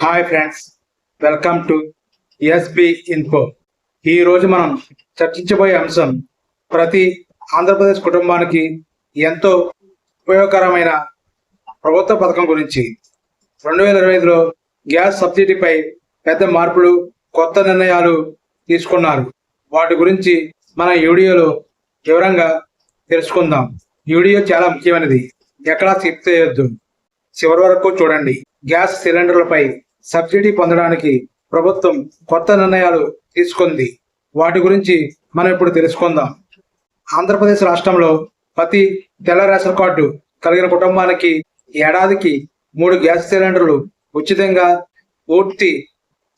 Hi friends welcome to SB info ఈ రోజు మనం చర్చించబోయే అంశం ప్రతి ఆంధ్రప్రదేశ్ కుటుంబానికి ఎంతో ఉపయోగకరమైన ప్రభుత్వ పథకం గురించి. రెండు వేల ఇరవై ఐదులో గ్యాస్ సబ్సిడీపై పెద్ద మార్పులు కొత్త నిర్ణయాలు తీసుకున్నారు. వాటి గురించి మన యూడియోలో వీడియోలో వివరంగా తెలుసుకుందాం. యూడియో వీడియో చాలా ముఖ్యమైనది. ఎక్కడా స్కిప్ చేయొద్దు. చివరి వరకు చూడండి. గ్యాస్ సిలిండర్లపై సబ్సిడీ పొందడానికి ప్రభుత్వం కొత్త నిర్ణయాలు తీసుకుంది. వాటి గురించి మనం ఇప్పుడు తెలుసుకుందాం. ఆంధ్రప్రదేశ్ రాష్ట్రంలో ప్రతి తెల్ల రేషన్ కార్డు కలిగిన కుటుంబానికి ఏడాదికి మూడు గ్యాస్ సిలిండర్లు ఉచితంగా పూర్తి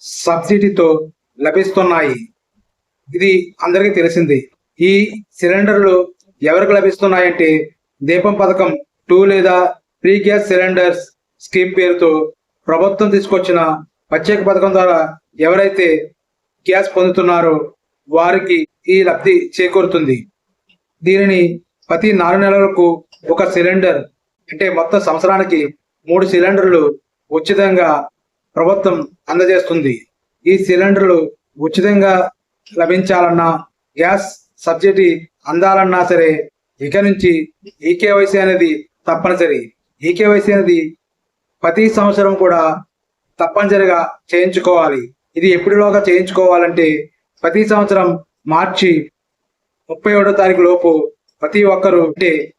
సబ్సిడీతో లభిస్తున్నాయి. ఇది అందరికీ తెలిసింది. ఈ సిలిండర్లు ఎవరికి లభిస్తున్నాయంటే దీపం పథకం టూ లేదా ఫ్రీ గ్యాస్ సిలిండర్స్ స్కీమ్ పేరుతో ప్రభుత్వం తీసుకొచ్చిన ప్రత్యేక పథకం ద్వారా ఎవరైతే గ్యాస్ పొందుతున్నారో వారికి ఈ లబ్ధి చేకూరుతుంది. దీనిని ప్రతి నాలుగు నెలలకు ఒక సిలిండర్ అంటే మొత్తం సంవత్సరానికి మూడు సిలిండర్లు ఉచితంగా ప్రభుత్వం అందజేస్తుంది. ఈ సిలిండర్లు ఉచితంగా లభించాలన్నా గ్యాస్ సబ్సిడీ అందాలన్నా సరే ఇక నుంచి ఈకేవైసీ అనేది తప్పనిసరి. ఈకేవైసీ అనేది ప్రతి సంవత్సరం కూడా తప్పనిసరిగా చేయించుకోవాలి. ఇది ఎప్పటిలోగా చేయించుకోవాలంటే ప్రతి సంవత్సరం మార్చి ముప్పై ఒకటో తారీఖు లోపు ప్రతి ఒక్కరు అంటే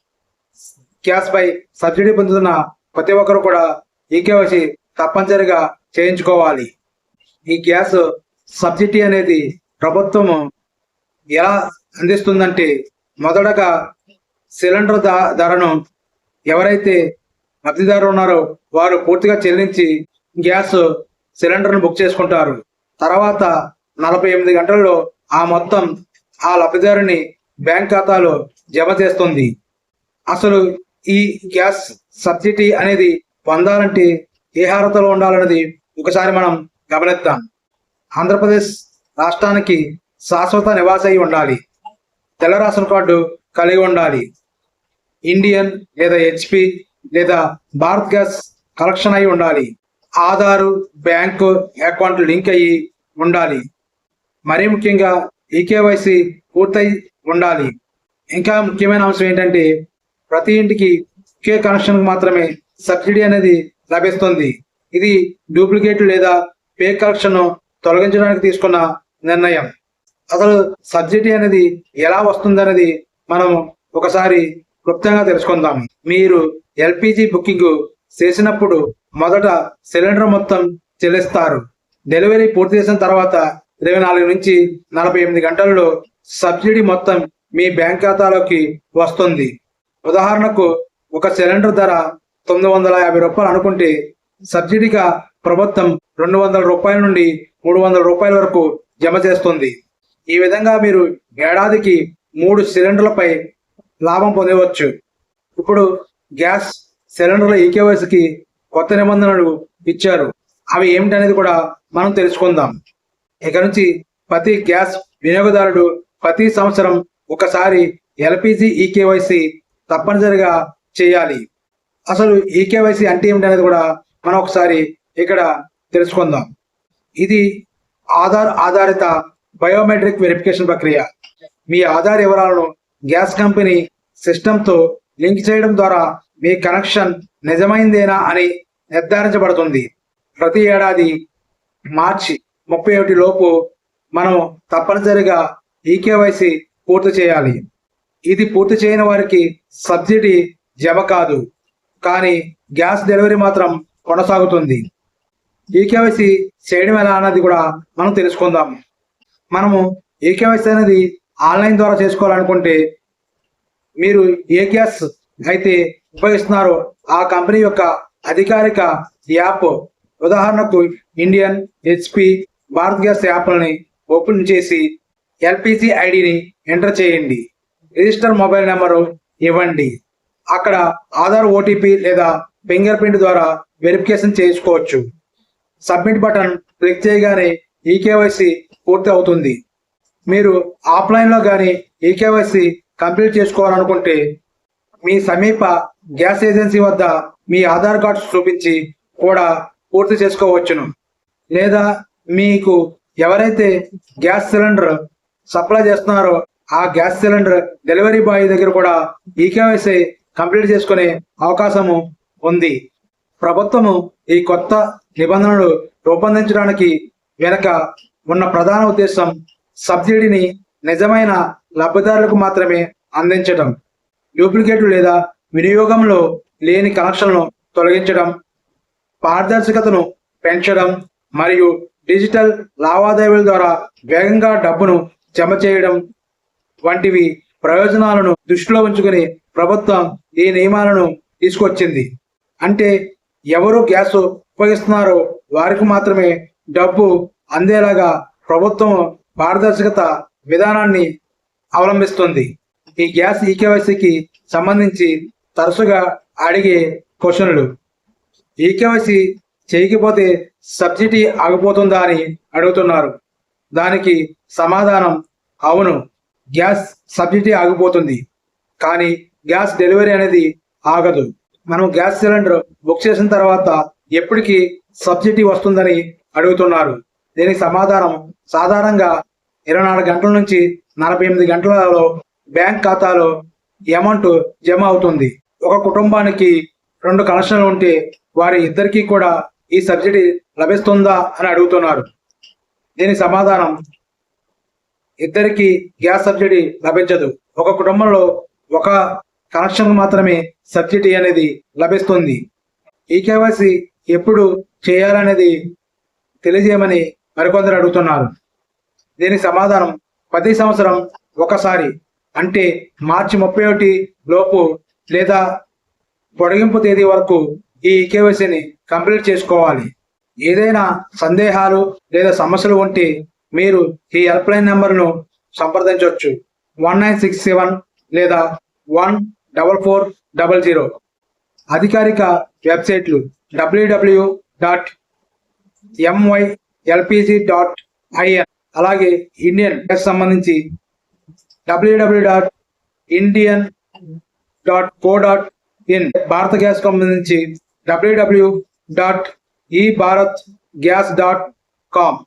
గ్యాస్ పై సబ్సిడీ పొందుతున్న ప్రతి ఒక్కరు కూడా ఈకేవైసీ తప్పనిసరిగా చేయించుకోవాలి. ఈ గ్యాస్ సబ్సిడీ అనేది ప్రభుత్వము ఎలా అందిస్తుందంటే మొదటగా సిలిండర్ ధ- ధరను ఎవరైతే లబ్ధిదారులు ఉన్నారో. వారు పూర్తిగా చెల్లించి గ్యాస్ సిలిండర్ను బుక్ చేసుకుంటారు. తర్వాత నలభై ఎనిమిది గంటల్లో ఆ మొత్తం ఆ లబ్ధిదారుని బ్యాంక్ ఖాతాలో జమ చేస్తుంది. అసలు ఈ గ్యాస్ సబ్సిడీ అనేది పొందాలంటే ఏ అర్హతలో ఉండాలన్నది ఒకసారి మనం గమనిద్దాం. ఆంధ్రప్రదేశ్ రాష్ట్రానికి శాశ్వత నివాస అయి ఉండాలి. తెల్ల రేషన్ కార్డు కలిగి ఉండాలి. ఇండియన్ లేదా హెచ్పి లేదా భారత్ గ్యాస్ కలెక్షన్ అయి ఉండాలి. ఆధారు బ్యాంకు అకౌంట్ లింక్ అయ్యి ఉండాలి. మరీ ముఖ్యంగా ఈకేవైసి పూర్తయి ఉండాలి. ఇంకా ముఖ్యమైన అంశం ఏంటంటే ప్రతి ఇంటికి ఒకే కనెక్షన్ మాత్రమే సబ్సిడీ అనేది లభిస్తుంది. ఇది డూప్లికేట్ లేదా పే కలెక్షన్ తొలగించడానికి తీసుకున్న నిర్ణయం. అసలు సబ్సిడీ అనేది ఎలా వస్తుందనేది మనం ఒకసారి క్లుప్తంగా తెలుసుకుందాం. మీరు ఎల్పిజి బుకింగ్ చేసినప్పుడు మొదట సిలిండర్ మొత్తం చెల్లిస్తారు. డెలివరీ పూర్తి చేసిన తర్వాత ఇరవై నాలుగు నుంచి నలభై ఎనిమిది గంటల్లో సబ్సిడీ మొత్తం మీ బ్యాంక్ ఖాతాలోకి వస్తుంది. ఉదాహరణకు ఒక సిలిండర్ ధర తొమ్మిది వందల యాభై రూపాయలు అనుకుంటే సబ్సిడీగా ప్రభుత్వం రెండు వందల రూపాయల నుండి మూడు వందల రూపాయల వరకు జమ చేస్తుంది. ఈ విధంగా మీరు ఏడాదికి మూడు సిలిండర్లపై లాభం పొందవచ్చు. ఇప్పుడు గ్యాస్ సిలిండర్ల ఈకేవైసీకి కొత్త నిబంధనలు ఇచ్చారు. అవి ఏమిటనేది కూడా మనం తెలుసుకుందాం. ఇక నుంచి ప్రతి గ్యాస్ వినియోగదారుడు ప్రతి సంవత్సరం ఒకసారి ఎల్పిజి ఈకేవైసీ తప్పనిసరిగా చేయాలి. అసలు ఈకేవైసీ అంటే ఏమిటనేది కూడా మనం ఒకసారి ఇక్కడ తెలుసుకుందాం. ఇది ఆధార్ ఆధారిత బయోమెట్రిక్ వెరిఫికేషన్ ప్రక్రియ. మీ ఆధార్ వివరాలను గ్యాస్ కంపెనీ సిస్టంతో లింక్ చేయడం ద్వారా మీ కనెక్షన్ నిజమైందేనా అని నిర్ధారించబడుతుంది. ప్రతి ఏడాది మార్చి ముప్పై ఒకటి లోపు మనం తప్పనిసరిగా ఈకేవైసీ పూర్తి చేయాలి. ఇది పూర్తి చేయని వారికి సబ్సిడీ జమ కాదు. కానీ గ్యాస్ డెలివరీ మాత్రం కొనసాగుతుంది. ఈకేవైసీ చేయడం ఎలా అన్నది కూడా మనం తెలుసుకుందాం. మనము ఈకేవైసీ అనేది ఆన్లైన్ ద్వారా చేసుకోవాలనుకుంటే మీరు ఏ గ్యాస్ అయితే ఉపయోగిస్తున్నారో ఆ కంపెనీ యొక్క అధికారిక యాప్ ఉదాహరణకు ఇండియన్ హెచ్పి భారత్ గ్యాస్ యాప్లని ఓపెన్ చేసి ఎల్పిజి ఐడిని ఎంటర్ చేయండి. రిజిస్టర్ మొబైల్ నెంబరు ఇవ్వండి. అక్కడ ఆధార్ ఓటీపీ లేదా ఫింగర్ ప్రింట్ ద్వారా వెరిఫికేషన్ చేసుకోవచ్చు. సబ్మిట్ బటన్ క్లిక్ చేయగానే ఈకేవైసీ పూర్తి అవుతుంది. మీరు ఆఫ్లైన్లో కానీ ఈకేవైసీ కంప్లీట్ చేసుకోవాలనుకుంటే మీ సమీప గ్యాస్ ఏజెన్సీ వద్ద మీ ఆధార్ కార్డు చూపించి కూడా పూర్తి చేసుకోవచ్చును. లేదా మీకు ఎవరైతే గ్యాస్ సిలిండర్ సప్లై చేస్తున్నారో ఆ గ్యాస్ సిలిండర్ డెలివరీ బాయ్ దగ్గర కూడా ఈకేవైసీ కంప్లీట్ చేసుకునే అవకాశము ఉంది. ప్రభుత్వము ఈ కొత్త నిబంధనలు రూపొందించడానికి వెనక ఉన్న ప్రధాన ఉద్దేశం సబ్సిడీని నిజమైన లబ్ధిదారులకు మాత్రమే అందించడం డూప్లికేట్ లేదా వినియోగంలో లేని కనెక్షన్లను తొలగించడం పారదర్శకతను పెంచడం మరియు డిజిటల్ లావాదేవీల ద్వారా వేగంగా డబ్బును జమ చేయడం వంటివి ప్రయోజనాలను దృష్టిలో ఉంచుకుని ప్రభుత్వం ఈ నియమాలను తీసుకొచ్చింది. అంటే ఎవరు గ్యాస్ ఉపయోగిస్తున్నారో వారికి మాత్రమే డబ్బు అందేలాగా ప్రభుత్వం పారదర్శకత విధానాన్ని అవలంబిస్తుంది. ఈ గ్యాస్ ఈకేవైసీకి సంబంధించి తరచుగా అడిగే క్వశ్చన్లు ఈకేవైసీ చేయకపోతే సబ్సిడీ ఆగిపోతుందా అని అడుగుతున్నారు. దానికి సమాధానం అవును గ్యాస్ సబ్సిడీ ఆగిపోతుంది కానీ గ్యాస్ డెలివరీ అనేది ఆగదు. మనం గ్యాస్ సిలిండర్ బుక్ చేసిన తర్వాత ఎప్పటికీ సబ్సిడీ వస్తుందని అడుగుతున్నారు. దీనికి సమాధానం సాధారణంగా ఇరవై నాలుగు గంటల నుంచి నలభై ఎనిమిది గంటలలో బ్యాంక్ ఖాతాలో అమౌంట్ జమ అవుతుంది. ఒక కుటుంబానికి రెండు కనెక్షన్లు ఉంటే వారి ఇద్దరికీ కూడా ఈ సబ్సిడీ లభిస్తుందా అని అడుగుతున్నారు. దీని సమాధానం ఇద్దరికి గ్యాస్ సబ్సిడీ లభించదు. ఒక కుటుంబంలో ఒక కనెక్షన్ మాత్రమే సబ్సిడీ అనేది లభిస్తుంది. ఈ కేవైసీ ఎప్పుడు చేయాలనేది తెలియజేయమని మరికొందరు అడుగుతున్నారు. దీనికి సమాధానం ప్రతి సంవత్సరం ఒకసారి. అంటే మార్చి ముప్పై ఒకటి లోపు లేదా పొడిగింపు తేదీ వరకు ఈ కేవైసీని కంప్లీట్ చేసుకోవాలి. ఏదైనా సందేహాలు లేదా సమస్యలు ఉంటే మీరు ఈ హెల్ప్లైన్ నెంబర్ను సంప్రదించవచ్చు వన్ నైన్ సిక్స్ సెవెన్ లేదా one double four double zero. అధికారిక వెబ్సైట్లు WW dot MY LPG dot IN అలాగే ఇండియన్ గ్యాస్ సంబంధించి WW dot Indian dot co dot in భారత గ్యాస్ సంబంధించి WW dot e Bharat gas dot com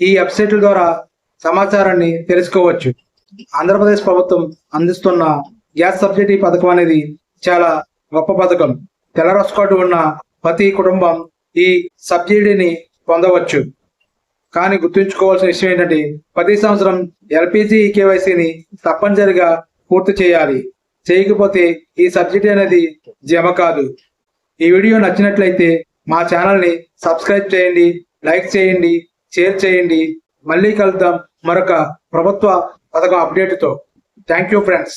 ఈ వెబ్సైట్ల ద్వారా సమాచారాన్ని తెలుసుకోవచ్చు. ఆంధ్రప్రదేశ్ ప్రభుత్వం అందిస్తున్న గ్యాస్ సబ్సిడీ పథకం అనేది చాలా గొప్ప పథకం. తెల్ల కార్డు ఉన్న ప్రతి కుటుంబం ఈ సబ్సిడీని పొందవచ్చు. కానీ గుర్తుంచుకోవాల్సిన విషయం ఏంటంటే ప్రతి సంవత్సరం ఎల్పిజి కేవైసీని తప్పనిసరిగా పూర్తి చేయాలి. చేయకపోతే ఈ సబ్సిడీ అనేది జమ కాదు. ఈ వీడియో నచ్చినట్లయితే మా ఛానల్ని సబ్స్క్రైబ్ చేయండి లైక్ చేయండి షేర్ చేయండి. మళ్ళీ కలుద్దాం మరొక ప్రభుత్వ పథకం అప్డేట్తో. Thank you friends.